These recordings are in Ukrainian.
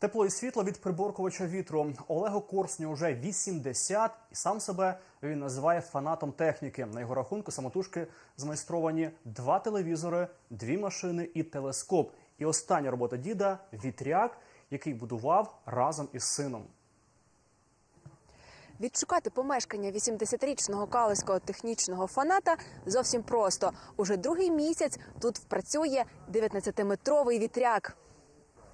Тепло і світло від приборкувача вітру. Олегу Корсню вже 80, і сам себе він називає фанатом техніки. На його рахунку самотужки змайстровані два телевізори, дві машини і телескоп. І остання робота діда вітряк, який будував разом із сином. Відшукати помешкання 80-річного калиського технічного фаната зовсім просто. Уже другий місяць тут працює 19-метровий вітряк.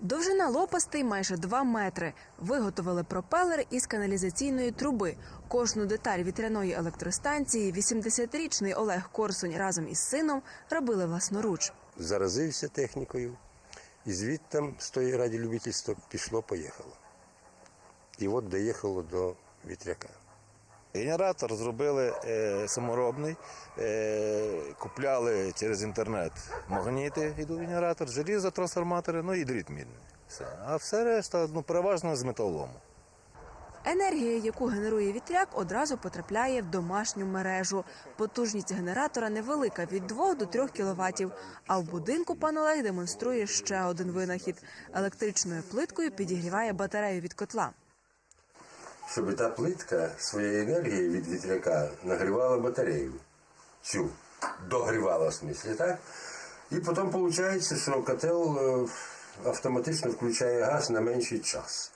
Довжина лопастей майже 2 метри. Виготовили пропелер із каналізаційної труби. Кожну деталь вітряної електростанції 80-річний Олег Корсунь разом із сином робили власноруч. заразився технікою, і звідти з тої раді любительства пішло-поїхало. І от доїхало до вітряка. Генератор зробили е, саморобний, е, купляли через інтернет магніти до генератор, желізо, трансформатори, ну і дріт мідний. Все. А все решта ну, переважно з металолому. Енергія, яку генерує вітряк, одразу потрапляє в домашню мережу. Потужність генератора невелика від 2 до 3 кВт. А в будинку пан Олег демонструє ще один винахід: електричною плиткою підігріває батарею від котла. Щоб та плитка своєю енергією від вітряка нагрівала батарею. Цю догрівала в смислі, так? І потім виходить, що котел е, автоматично включає газ на менший час.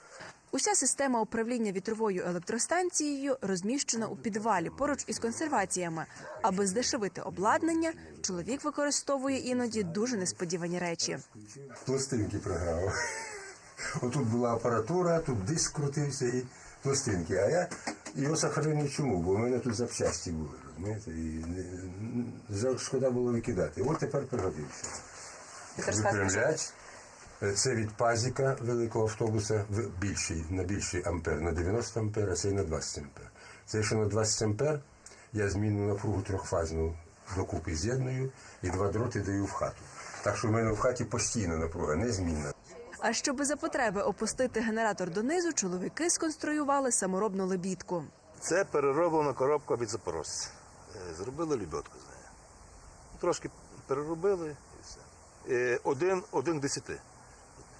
Уся система управління вітровою електростанцією розміщена у підвалі поруч із консерваціями. Аби здешевити обладнання, чоловік використовує іноді дуже несподівані речі. Пластинки програв. Отут була апаратура, тут диск крутився і пластинки. А я його сохранив чому? Бо в мене тут запчасті були. розумієте? І не- шкода було викидати. От тепер пригодився. Випрямляч. Це від пазіка великого автобуса в- більший, на більший ампер, на 90 ампер, а цей на 20 ампер. Це що на 20 ампер я змінну напругу трьохфазну докупи з'єдную і два дроти даю в хату. Так що в мене в хаті постійна напруга, незмінна. А щоби за потреби опустити генератор донизу, чоловіки сконструювали саморобну лебідку. Це перероблена коробка від запорожця. Е, Зробили лебедку з нею. Трошки переробили і все. Е, Один, один десяти.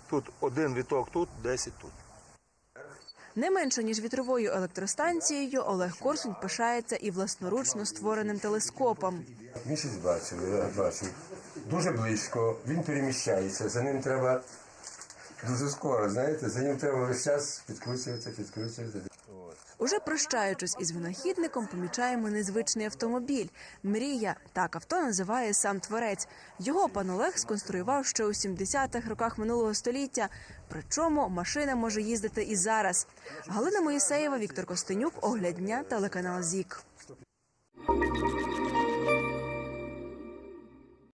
Тут один віток тут, десять тут. Не менше ніж вітровою електростанцією Олег Корсунь пишається і власноручно створеним телескопом. Місяць бачив, я бачив. Дуже близько, він переміщається, за ним треба дуже скоро, знаєте, за ним треба весь час підкручуватися, підкручуватися. Уже прощаючись із винахідником, помічаємо незвичний автомобіль. Мрія так авто називає сам творець. Його пан Олег сконструював ще у 70-х роках минулого століття. Причому машина може їздити і зараз. Галина Моїсеєва, Віктор Костенюк, Оглядня, телеканал ЗІК.